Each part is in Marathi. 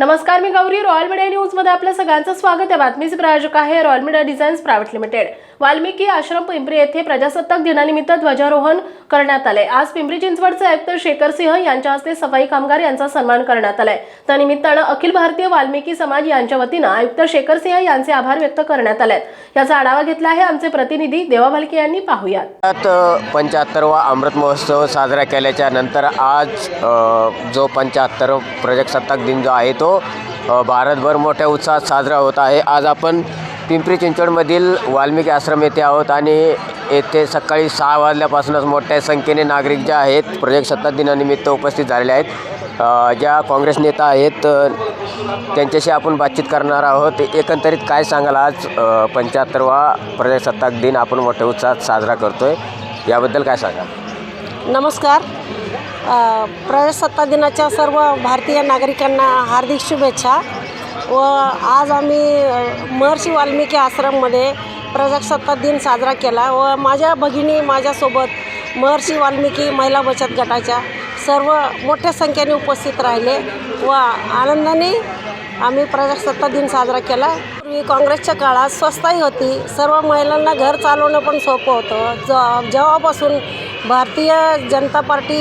नमस्कार मी गौरी. रॉयल मीडिया न्यूजमध्ये आपल्या सगळ्यांचं स्वागत आहे. बातमीचे प्रायोजक आहे royal media designs private limited Valmiki Ashram Pimpri येथे प्रजासत्ताक दिनानिमित्त ध्वजारोहण करण्यात आले आज पिंपरी चिंचवडचे आयुक्त शेखर सिंह यांच्या हस्ते सफाई कामगार यांचा सन्मान करण्यात आलाय. त्या निमित्तानं अखिल भारतीय वाल्मिकी समाज यांच्या वतीनं आयुक्त शेखर सिंह यांचे आभार व्यक्त करण्यात आले याचा आढावा घेतला आहे आमचे प्रतिनिधी देवा भालके यांनी. पाहूयात. पंच्याहत्तरवा अमृत महोत्सव साजरा केल्याच्यानंतर आज जो पंच्याहत्तर प्रजासत्ताक दिन जो आहे तो अ, भारतभर मोठ्या उत्साहात साजरा होत आहे. आज आपण पिंपरी चिंचवडमधील वाल्मिकी आश्रम येथे आहोत आणि येथे सकाळी सहा वाजल्यापासूनच मोठ्या संख्येने नागरिक जे आहेत प्रजासत्ताक दिनानिमित्त उपस्थित झालेले आहेत. ज्या काँग्रेस नेता आहेत त्यांच्याशी आपण बातचीत करणार आहोत. एकंदरीत काय सांगाल आज? पंच्याहत्तरवा प्रजासत्ताक दिन आपण मोठ्या उत्साहात साजरा करतो आहे याबद्दल काय सांगाल? नमस्कार. प्रजासत्ताक दिनाच्या सर्व भारतीय नागरिकांना हार्दिक शुभेच्छा व आज आम्ही महर्षी वाल्मिकी आश्रममध्ये प्रजासत्ताक दिन साजरा केला व माझ्या भगिनी माझ्यासोबत महर्षी वाल्मिकी महिला बचत गटाच्या सर्व मोठ्या संख्येने उपस्थित राहिले व आनंदाने आम्ही प्रजासत्ताक दिन साजरा केला. पूर्वी काँग्रेसच्या काळात स्वस्ताही होती. सर्व महिलांना घर चालवणं पण सोपं होतं. ज जेव्हापासून भारतीय जनता पार्टी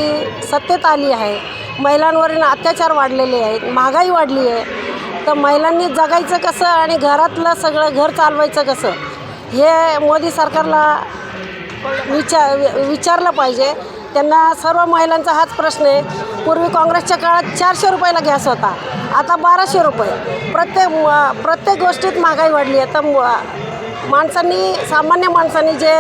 सत्तेत आली आहे महिलांवरील अत्याचार वाढलेले आहेत महागाई वाढली आहे तर महिलांनी जगायचं कसं आणि घरातलं सगळं घर चालवायचं कसं हे मोदी सरकारला विचार विचारलं पाहिजे. त्यांना सर्व महिलांचा हाच प्रश्न आहे. पूर्वी काँग्रेसच्या काळात चारशे रुपयाला गॅस होता. आता बाराशे रुपये. प्रत्येक प्रत्येक गोष्टीत महागाई वाढली आहे. तर माणसांनी सामान्य माणसांनी जे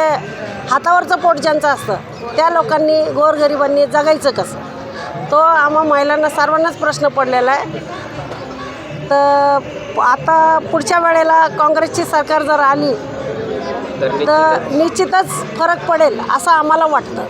हातावरचं पोट ज्यांचं असतं त्या लोकांनी गोरगरिबांनी जगायचं कसं? तो आम्हा महिलांना सर्वांनाच प्रश्न पडलेला आहे. तर आता पुढच्या वेळेला काँग्रेसची सरकार जर आली तर निश्चितच. फरक पडेल असं आम्हाला वाटतं.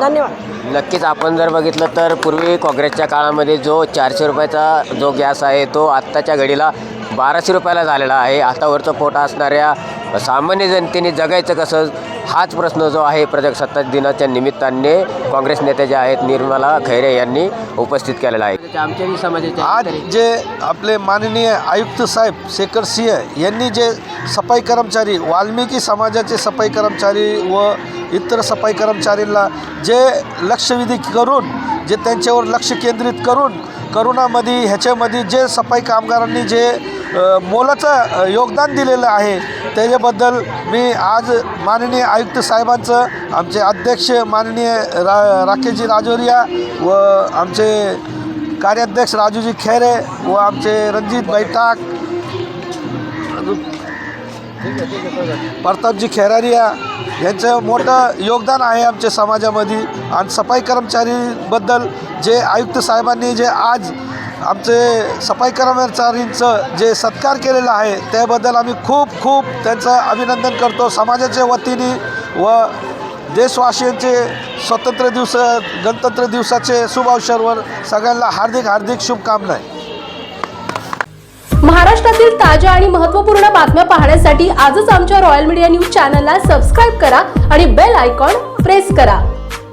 धन्यवाद. नक्कीच आपण जर बघितलं तर पूर्वी काँग्रेसच्या काळामध्ये जो चारशे रुपयाचा जो गॅस आहे तो आत्ताच्या घडीला बाराशे रुपयाला झालेला आहे. हातावरचं पोट असणाऱ्या सामान्य जनतेने जगायचं कसं हाच प्रश्न जो आहे प्रजासत्ताक दिनाच्या निमित्ताने काँग्रेस नेते जे आहेत निर्मला खैरे यांनी उपस्थित केलेला आहे. आमच्याही आज जे आपले माननीय आयुक्त साहेब शेखर सिंह यांनी जे सफाई कर्मचारी वाल्मिकी समाजाचे सफाई कर्मचारी व इतर सफाई कर्मचारींना जे लक्षवेधी करून जे त्यांच्यावर लक्ष केंद्रित करून करोनामध्ये ह्याच्यामध्ये जे सफाई कामगारांनी जे मोलाचं योगदान दिलेलं आहे. त्याच्याबद्दल मी आज माननीय आयुक्त साहेबांचं आमचे अध्यक्ष माननीय रा राकेशजी राजोरिया व आमचे कार्याध्यक्ष राजूजी खेरे व आमचे रणजित बैठाक प्रतापजी खेरारिया यांचं मोठं योगदान आहे आमच्या समाजामध्ये. आणि सफाई कर्मचारीबद्दल जे आयुक्त साहेबांनी जे आज आमचे सफाई कर्मचारींचं जे सत्कार केलेलं आहे त्याबद्दल आम्ही खूप खूप त्यांचं अभिनंदन करतो. समाजाच्या वतीने व देशवासियांचे स्वतंत्र दिवस गणतंत्र दिवसाचे शुभ अवसरवर सगळ्यांना हार्दिक हार्दिक शुभकामना आहे महाराष्ट्रातील ताज्या आणि महत्त्वपूर्ण बातम्या पाहण्यासाठी आजच आमच्या रॉयल मीडिया न्यूज चॅनलला सबस्क्राईब करा आणि बेल आयकॉन प्रेस करा.